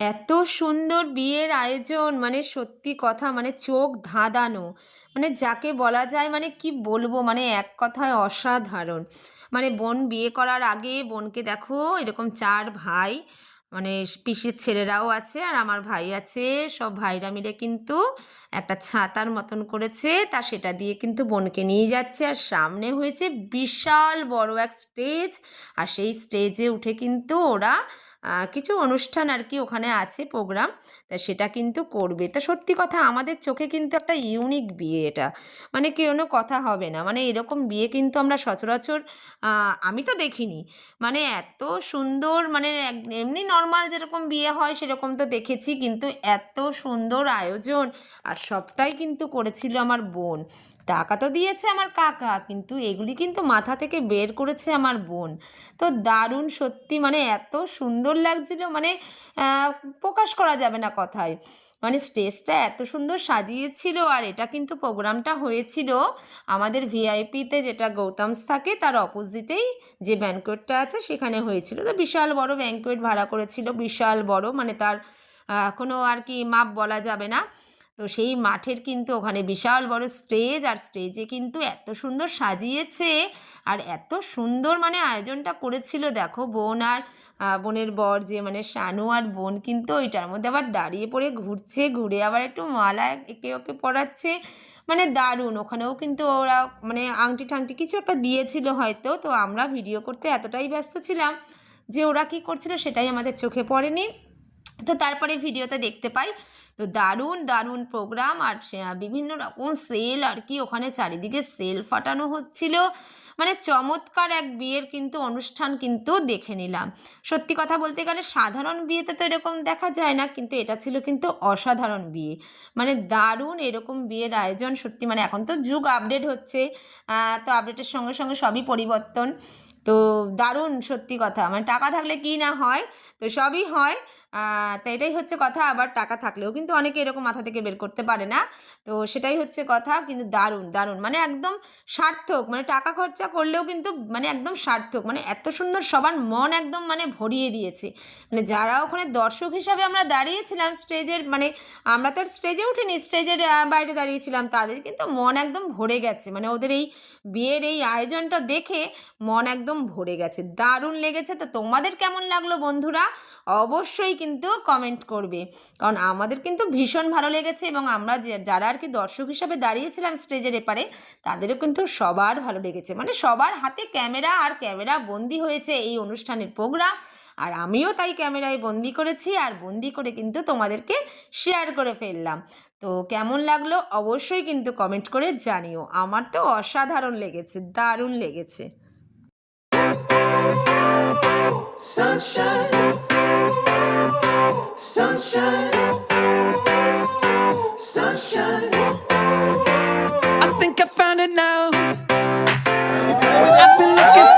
এত সুন্দর বিয়ের আয়োজন মানে সত্যি কথা মানে চোখ ধাঁধানো। মানে যাকে বলা যায় মানে কি বলব মানে এক কথায় অসাধারণ। মানে বোন বিয়ে করার আগে বোনকে দেখো, এরকম চার ভাই মানে পিসির ছেলেরাও আছে আর আমার ভাই আছে। সব ভাইরা মিলে কিন্তু একটা ছাতার মতন করেছে, তা সেটা দিয়ে কিন্তু বোনকে নিয়ে যাচ্ছে। আর সামনে হয়েছে বিশাল বড় এক স্টেজ, আর সেই স্টেজে উঠে কিন্তু ওরা কিছু অনুষ্ঠান আর কি ওখানে আছে প্রোগ্রাম, তা সেটা কিন্তু করবে। তো সত্যি কথা আমাদের চোখে কিন্তু একটা ইউনিক বিয়ে এটা। মানে কোনো কথা হবে না। মানে এরকম বিয়ে কিন্তু আমরা সচরাচর আমি তো দেখিনি। মানে এত সুন্দর মানে এমনি নর্মাল যেরকম বিয়ে হয় সেরকম তো দেখেছি, কিন্তু এত সুন্দর আয়োজন আর সবটাই কিন্তু করেছিল আমার বোন। টাকা তো দিয়েছে আমার কাকা, কিন্তু এগুলি কিন্তু মাথা থেকে বের করেছে আমার বোন। তো দারুণ সত্যি মানে এত সুন্দর লাগছিল মানে প্রকাশ করা যাবে না কথায়। মানে স্টেজটা এত সুন্দর সাজিয়েছিল আর এটা কিন্তু প্রোগ্রামটা হয়েছিল। আমাদের ভিআইপিতে যেটা গৌতমস থাকে, তার অপোজিটেই যে ব্যাঙ্কোয়েটটা আছে সেখানে হয়েছিল। তো বিশাল বড় ব্যাঙ্কোয়েট ভাড়া করেছিল, বিশাল বড় মানে তার কোনো আর কি মাপ বলা যাবে না। তো সেই মাঠের কিন্তু ওখানে বিশাল বড় স্টেজ, আর স্টেজে কিন্তু এত সুন্দর সাজিয়েছে। আর এত সুন্দর মানে আয়োজনটা করেছিল, দেখো, বোন আর বোনের বর যে মানে শানু আর বোন কিন্তু ওইটার মধ্যে আবার দাঁড়িয়ে পড়ে ঘুরছে, ঘুরে আবার একটু মালা একে ওকে পরাচ্ছে মানে দারুণ। ওখানেও কিন্তু ওরা মানে আংটি ঠাংটি কিছু একটা দিয়েছিল হয়তো, তো আমরা ভিডিও করতে এতটাই ব্যস্ত ছিলাম যে ওরা কী করছিল সেটাই আমাদের চোখে পড়েনি। তো তারপরে ভিডিওতে দেখতে পাই তো দারুণ দারুণ প্রোগ্রাম আর বিভিন্ন রকম সেল আর কি ওখানে চারিদিকে সেল ফাটানো হচ্ছিল। মানে চমৎকার এক বিয়ের কিন্তু অনুষ্ঠান কিন্তু দেখে নিলাম। সত্যি কথা বলতে গেলে সাধারণ বিয়েতে তো এরকম দেখা যায় না, কিন্তু এটা ছিল কিন্তু অসাধারণ বিয়ে। মানে দারুণ এরকম বিয়ের আয়োজন, সত্যি মানে এখন তো যুগ আপডেট হচ্ছে তো আপডেটের সঙ্গে সঙ্গে সবই পরিবর্তন। তো দারুণ সত্যি কথা। মানে টাকা থাকলে কি না হয়, তো সবই হয়। তো এটাই হচ্ছে কথা। আবার টাকা থাকলেও কিন্তু অনেকে এরকম মাথা থেকে বের করতে পারে না। তো সেটাই হচ্ছে কথা, কিন্তু দারুণ দারুণ। মানে একদম সার্থক। মানে টাকা খরচা করলেও কিন্তু মানে একদম সার্থক। মানে এত সুন্দর সবার মন একদম মানে ভরিয়ে দিয়েছে। মানে যারা ওখানে দর্শক হিসাবে আমরা দাঁড়িয়েছিলাম স্টেজের মানে আমরা তো স্টেজে উঠিনি, স্টেজের বাইরে দাঁড়িয়েছিলাম, তাদের কিন্তু মন একদম ভরে গেছে। মানে ওদের এই বিয়ের এই আয়োজনটা দেখে মন একদম ভরে গেছে। দারুণ লেগেছে। তো তোমাদের কেমন লাগল বন্ধুরা? অবশ্যই কিন্তু কমেন্ট করবে। কারণ আমাদের কিন্তু ভীষণ ভালো লেগেছে এবং আমরা যারা আর কি দর্শক হিসাবে দাঁড়িয়েছিলাম স্টেজের এপারে তাদেরও কিন্তু সবার ভালো লেগেছে। মানে সবার হাতে ক্যামেরা আর ক্যামেরা বন্দি হয়েছে এই অনুষ্ঠানের প্রোগ্রাম আর আমিও তাই ক্যামেরায় বন্দি করেছি আর বন্দি করে কিন্তু তোমাদেরকে শেয়ার করে ফেললাম। তো কেমন লাগল অবশ্যই কিন্তু কমেন্ট করে জানিও। আমার তো অসাধারণ লেগেছে দারুণ লেগেছে। Sunshine, sunshine, sunshine. I think I found it now. I've been